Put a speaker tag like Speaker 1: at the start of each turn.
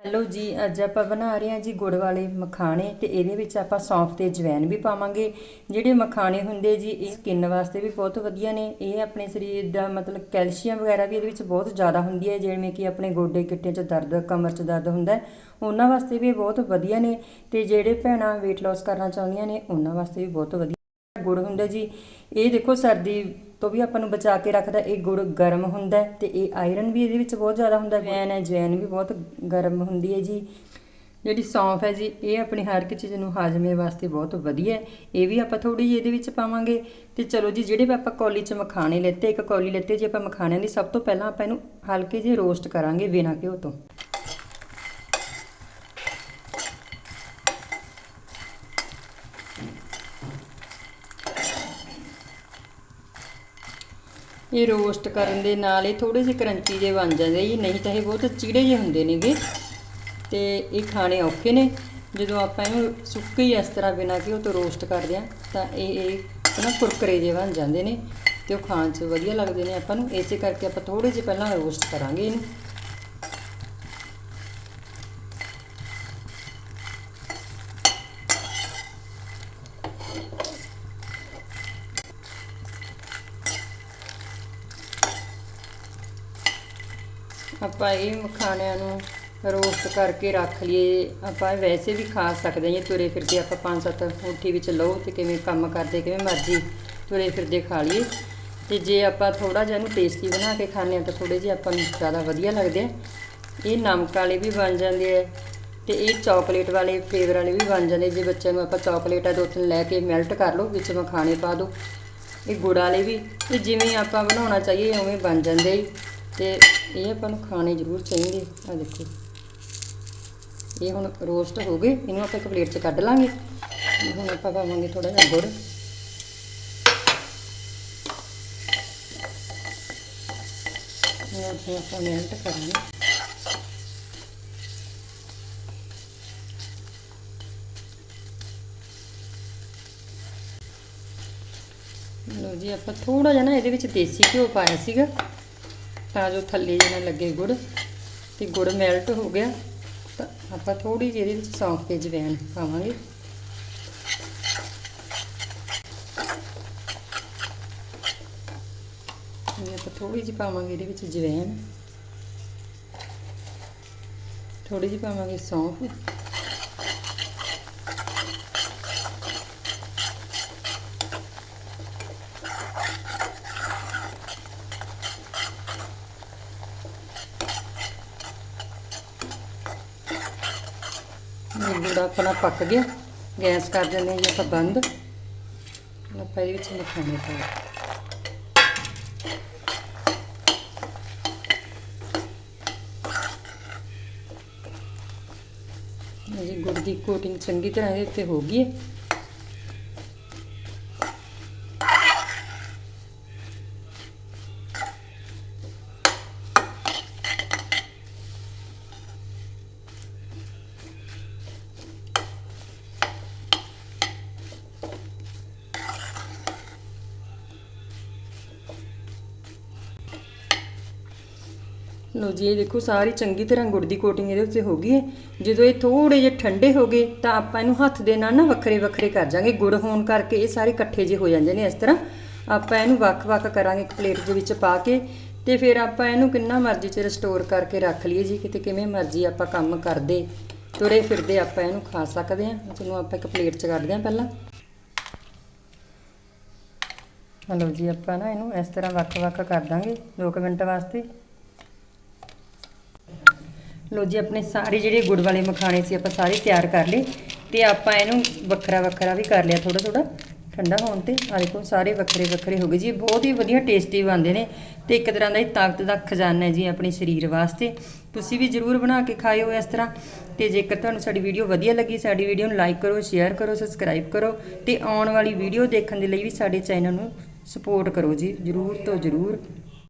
Speaker 1: Hello ਜੀ, ਅੱਜ ਆਪਾਂ ਬਣਾ ਰਹੇ ਹਾਂ ਜੀ ਗੁੜ ਵਾਲੇ ਮਖਾਣੇ ਤੇ ਇਹਦੇ ਵਿੱਚ ਆਪਾਂ ਸੌਂਫ ਤੇ ਜਵੈਨ ਵੀ ਪਾਵਾਂਗੇ। ਜਿਹੜੇ ਮਖਾਣੇ ਹੁੰਦੇ ਜੀ, ਇਹ ਸਕਿਨ ਵਾਸਤੇ ਵੀ ਬਹੁਤ ਵਧੀਆ ਨੇ। ਇਹ ਆਪਣੇ ਸਰੀਰ ਦਾ ਮਤਲਬ ਕੈਲਸ਼ੀਅਮ ਵਗੈਰਾ ਵੀ ਇਹਦੇ ਵਿੱਚ ਬਹੁਤ ਜ਼ਿਆਦਾ ਹੁੰਦੀ ਹੈ, ਜਿਵੇਂ ਕਿ ਆਪਣੇ ਗੋਡੇ ਗਿੱਟੇ 'ਚ ਦਰਦ, ਕਮਰ 'ਚ ਦਰਦ ਹੁੰਦਾ ਉਹਨਾਂ ਵਾਸਤੇ ਵੀ ਬਹੁਤ ਵਧੀਆ ਨੇ ਤੇ ਜਿਹੜੇ ਭੈਣਾਂ weight loss ਕਰਨਾ ਚਾਹੁੰਦੀਆਂ ਨੇ, ਉਹਨਾਂ ਵਾਸਤੇ ਵੀ ਬਹੁਤ ਵਧੀਆ ਗੁੜ ਹੁੰਦਾ ਜੀ। ਇਹ ਦੇਖੋ ਸਰਦੀ ਤੋਂ ਵੀ ਆਪਾਂ ਨੂੰ ਬਚਾ ਕੇ ਰੱਖਦਾ ਇਹ ਗੁੜ ਗਰਮ ਹੁੰਦਾ ਤੇ ਇਹ ਆਇਰਨ ਵੀ ਇਹਦੇ ਵਿੱਚ ਬਹੁਤ ਜ਼ਿਆਦਾ ਹੁੰਦਾ ਹੈ। ਜਵੈਨ ਹੈ ਜਵੈਨ ਵੀ ਬਹੁਤ ਗਰਮ ਹੁੰਦੀ ਹੈ ਜੀ। ਜਿਹੜੀ ਸੌਂਫ ਹੈ ਜੀ ਇਹ ਆਪਣੀ ਹਰ ਇੱਕ ਚੀਜ਼ ਨੂੰ ਹਾਜ਼ਮੇ ਵਾਸਤੇ ਬਹੁਤ ਵਧੀਆ ਹੈ। ਇਹ ਵੀ ਆਪਾਂ ਥੋੜੀ ਜਿਹੀ ਇਹਦੇ ਵਿੱਚ ਪਾਵਾਂਗੇ। ਤੇ ਚਲੋ ਜੀ ਜਿਹੜੇ ਆਪਾਂ ਕੌਲੀ 'ਚ ਮਖਾਣੇ ਲੈਤੇ ਇੱਕ ਕੌਲੀ ਲੈਤੇ ਜੀ ਆਪਾਂ ਮਖਾਣਿਆਂ ਦੀ ਸਭ ਤੋਂ ਪਹਿਲਾਂ ਆਪਾਂ ਇਹਨੂੰ ਹਲਕੇ ਜਿਹੇ ਰੋਸਟ ਕਰਾਂਗੇ ਬਿਨਾਂ ਘਿਓ ਤੋਂ। ਇਹ ਰੋਸਟ ਕਰਨ ਦੇ ਨਾਲ ਇਹ ਥੋੜੇ ਜਿਹੇ ਕਰੰਚੀ ਜਿਹੇ ਬਣ ਜਾਂਦੇ ਜੀ, ਨਹੀਂ ਤਾਂ ਇਹ ਬਹੁਤ ਚੀੜੇ ਜਿਹੇ ਹੁੰਦੇ ਨੇਗੇ ਤੇ ਇਹ ਖਾਣੇ ਔਖੇ ਨੇ। ਜਦੋਂ ਆਪਾਂ ਇਹਨੂੰ ਸੁੱਕੇ ਹੀ ਇਸ ਤਰ੍ਹਾਂ ਬਿਨਾਂ ਕਿ ਉਹ ਤੋਂ ਰੋਸਟ ਕਰਦੇ ਆ ਤਾਂ ਇਹ ਇਹ ਨਾ ਕੁਰਕਰੇ ਜਿਹੇ ਬਣ ਜਾਂਦੇ ਨੇ ਤੇ ਉਹ ਖਾਣ 'ਚ ਵਧੀਆ ਲੱਗਦੇ ਨੇ ਆਪਾਂ ਨੂੰ। ਇਸੇ ਕਰਕੇ ਆਪਾਂ ਥੋੜੇ ਜਿਹੇ ਪਹਿਲਾਂ ਰੋਸਟ ਕਰਾਂਗੇ ਇਹਨੂੰ। ਆਪਾਂ ਇਹ ਮਖਾਣਿਆਂ ਨੂੰ ਰੋਸਟ ਕਰਕੇ ਰੱਖ ਲਈਏ। ਆਪਾਂ ਵੈਸੇ ਵੀ ਖਾ ਸਕਦੇ ਹਾਂ ਜੇ, ਤੁਰੇ ਫਿਰਦੇ ਆਪਾਂ ਪੰਜ ਸੱਤ ਮੁੱਠੀ ਵਿੱਚ ਲਓ ਤੇ ਕਿਵੇਂ ਕੰਮ ਕਰਦੇ, ਕਿਵੇਂ ਮਰਜ਼ੀ ਤੁਰੇ ਫਿਰਦੇ ਖਾ ਲਈਏ। ਤੇ ਜੇ ਆਪਾਂ ਥੋੜਾ ਜਿਹਾ ਇਹਨੂੰ ਟੇਸਟੀ ਬਣਾ ਕੇ ਖਾਂਦੇ ਹਾਂ ਤਾਂ ਥੋੜੇ ਜਿਹੇ ਆਪਾਂ ਨੂੰ ਜ਼ਿਆਦਾ ਵਧੀਆ ਲੱਗਦੇ ਆ। ਇਹ ਨਮਕ ਵਾਲੇ ਵੀ ਬਣ ਜਾਂਦੇ ਆ ਤੇ ਇਹ ਚਾਕਲੇਟ ਵਾਲੇ ਫਲੇਵਰ ਵਾਲੇ ਵੀ ਬਣ ਜਾਂਦੇ ਜੇ ਬੱਚਿਆਂ ਨੂੰ ਆਪਾਂ ਚਾਕਲੇਟ ਆ ਦੋ ਤਿੰਨ ਲੈ ਕੇ ਮੈਲਟ ਕਰ ਲਓ, ਵਿੱਚ ਮਖਾਣੇ ਪਾ ਦਿਓ ਇਹ ਗੁੜ ਵਾਲੇ ਵੀ ਇਹ ਜਿਵੇਂ ਆਪਾਂ ਬਣਾਉਣਾ ਚਾਹੀਏ ਉਵੇਂ ਬਣ ਜਾਂਦੇ ਤੇ ਇਹ ਆਪਾਂ ਨੂੰ ਖਾਣੇ ਜ਼ਰੂਰ ਚਾਹੀਦੇ ਆ ਦੇਖੋ। ਇਹ ਹੁਣ ਰੋਸਟ ਹੋ ਗਏ ਇਹਨੂੰ ਆਪਾਂ ਇੱਕ ਪਲੇਟ 'ਚ ਕੱਢ ਲਾਂਗੇ। ਹੁਣ ਆਪਾਂ ਪਾਵਾਂਗੇ ਥੋੜਾ ਜਿਹਾ ਗੁੜ। ਇਹ ਆਪਾਂ ਮਿਹਨਤ ਕਰਾਂਗੇ। ਲੋ ਜੀ, ਆਪਾਂ ਥੋੜਾ ਜਿਹਾ ਨਾ ਇਹਦੇ ਵਿੱਚ ਦੇਸੀ ਘਿਓ ਪਾਇਆ ਸੀਗਾ। ਤਾਂ ਜੋ ਥੱਲੇ ਜਿਹੇ ਨਾ ਲੱਗੇ ਗੁੜ ਤੇ ਗੁੜ ਮੈਲਟ ਹੋ ਗਿਆ। ਤਾਂ ਆਪਾਂ ਥੋੜੀ ਜਿਹੀ ਇਹਦੇ ਵਿੱਚ ਸੌਂਫ ਤੇ ਜਵੈਣ ਪਾਵਾਂਗੇ। ਇਹ ਆਪਾਂ ਥੋੜੀ ਜਿਹੀ ਪਾਵਾਂਗੇ ਇਹਦੇ ਵਿੱਚ ਜਵੈਣ ਥੋੜੀ ਜਿਹੀ ਪਾਵਾਂਗੇ ਸੌਂਫ। ਗੁੜ ਆਪਣਾ ਪੱਕ ਗਿਆ। ਗੈਸ ਕਰ ਦਿੰਦੇ ਹਾਂ ਜੀ ਆਪਾਂ ਬੰਦ। ਆਪਾਂ ਇਹਦੇ ਵਿੱਚ ਮਖਾਣੇ ਪਾ ਜੀ ਗੁੜ ਦੀ ਕੋਟਿੰਗ ਚੰਗੀ ਤਰ੍ਹਾਂ ਇਹਦੇ ਉੱਤੇ ਹੋ ਗਈ ਹੈ। ਲੋ ਜੀ, ਇਹ ਦੇਖੋ, ਸਾਰੀ ਚੰਗੀ ਤਰ੍ਹਾਂ ਗੁੜ ਦੀ ਕੋਟਿੰਗ ਇਹਦੇ ਉੱਤੇ ਹੋ ਗਈ ਹੈ। ਜਦੋਂ ਇਹ ਥੋੜੇ ਜਿਹੇ ਠੰਡੇ ਹੋ ਗਏ, ਤਾਂ ਆਪਾਂ ਇਹਨੂੰ ਹੱਥ ਦੇ ਨਾਲ ਨਾ ਵੱਖਰੇ ਵੱਖਰੇ ਕਰ ਜਾਾਂਗੇ ਗੁੜ ਹੋਣ ਕਰਕੇ ਇਹ ਸਾਰੇ ਇਕੱਠੇ ਜਿਹੇ ਹੋ ਜਾਂਦੇ ਨੇ ਇਸ ਤਰ੍ਹਾਂ। ਆਪਾਂ ਇਹਨੂੰ ਵੱਖ-ਵੱਖ ਕਰਾਂਗੇ ਇੱਕ ਪਲੇਟ ਦੇ ਵਿੱਚ ਪਾ ਕੇ ਤੇ ਫਿਰ ਆਪਾਂ ਇਹਨੂੰ ਕਿੰਨਾ ਮਰਜ਼ੀ 'ਚ ਰਿਸਟੋਰ ਕਰਕੇ ਰੱਖ ਲਈਏ ਜੀ। ਕਿਤੇ ਕਿਵੇਂ ਮਰਜ਼ੀ ਆਪਾਂ ਕੰਮ ਕਰਦੇ ਤੁਰੇ ਫਿਰਦੇ ਆਪਾਂ ਇਹਨੂੰ ਖਾ ਸਕਦੇ ਹਾਂ। ਚਲੋ, ਆਪਾਂ ਇੱਕ ਪਲੇਟ 'ਚ ਕੱਢਦੇ ਹਾਂ ਪਹਿਲਾਂ। ਹਲੋ ਜੀ, ਆਪਾਂ ਨਾ ਇਹਨੂੰ ਇਸ ਤਰ੍ਹਾਂ ਵੱਖ-ਵੱਖ ਕਰ ਦਾਂਗੇ 2 ਮਿੰਟ ਵਾਸਤੇ। ਲੋ ਜੀ, ਆਪਣੇ ਸਾਰੇ ਜਿਹੜੇ ਗੁੜ ਵਾਲੇ ਮਖਾਣੇ ਸੀ, ਆਪਾਂ ਸਾਰੇ ਤਿਆਰ ਕਰ ਲਏ ਤੇ ਆਪਾਂ ਇਹਨੂੰ ਵੱਖਰਾ ਵੱਖਰਾ ਵੀ ਕਰ ਲਿਆ ਥੋੜਾ ਥੋੜਾ ਠੰਡਾ ਹੋਣ ਤੇ ਆ ਦੇਖੋ, ਸਾਰੇ ਵੱਖਰੇ ਵੱਖਰੇ ਹੋ ਗਏ ਜੀ। ਬਹੁਤ ਹੀ ਵਧੀਆ ਟੇਸਟੀ ਬਣਦੇ ਨੇ ਤੇ ਇੱਕ ਤਰ੍ਹਾਂ ਦਾ ਹੀ ਤਾਕਤ ਦਾ ਖਜ਼ਾਨਾ ਹੈ ਜੀ ਆਪਣੇ ਸਰੀਰ ਵਾਸਤੇ। ਤੁਸੀਂ ਵੀ ਜ਼ਰੂਰ ਬਣਾ ਕੇ ਖਾਇਓ ਇਸ ਤਰ੍ਹਾਂ। ਤੇ ਜੇਕਰ ਤੁਹਾਨੂੰ ਸਾਡੀ ਵੀਡੀਓ ਵਧੀਆ ਲੱਗੀ, ਸਾਡੀ ਵੀਡੀਓ ਨੂੰ ਲਾਈਕ ਕਰੋ ਸ਼ੇਅਰ ਕਰੋ ਸਬਸਕ੍ਰਾਈਬ ਕਰੋ ਤੇ ਆਉਣ ਵਾਲੀ ਵੀਡੀਓ ਦੇਖਣ ਦੇ ਲਈ ਵੀ ਸਾਡੇ ਚੈਨਲ ਨੂੰ ਸਪੋਰਟ ਕਰੋ ਜੀ। ਜ਼ਰੂਰ ਤੋਂ ਜ਼ਰੂਰ।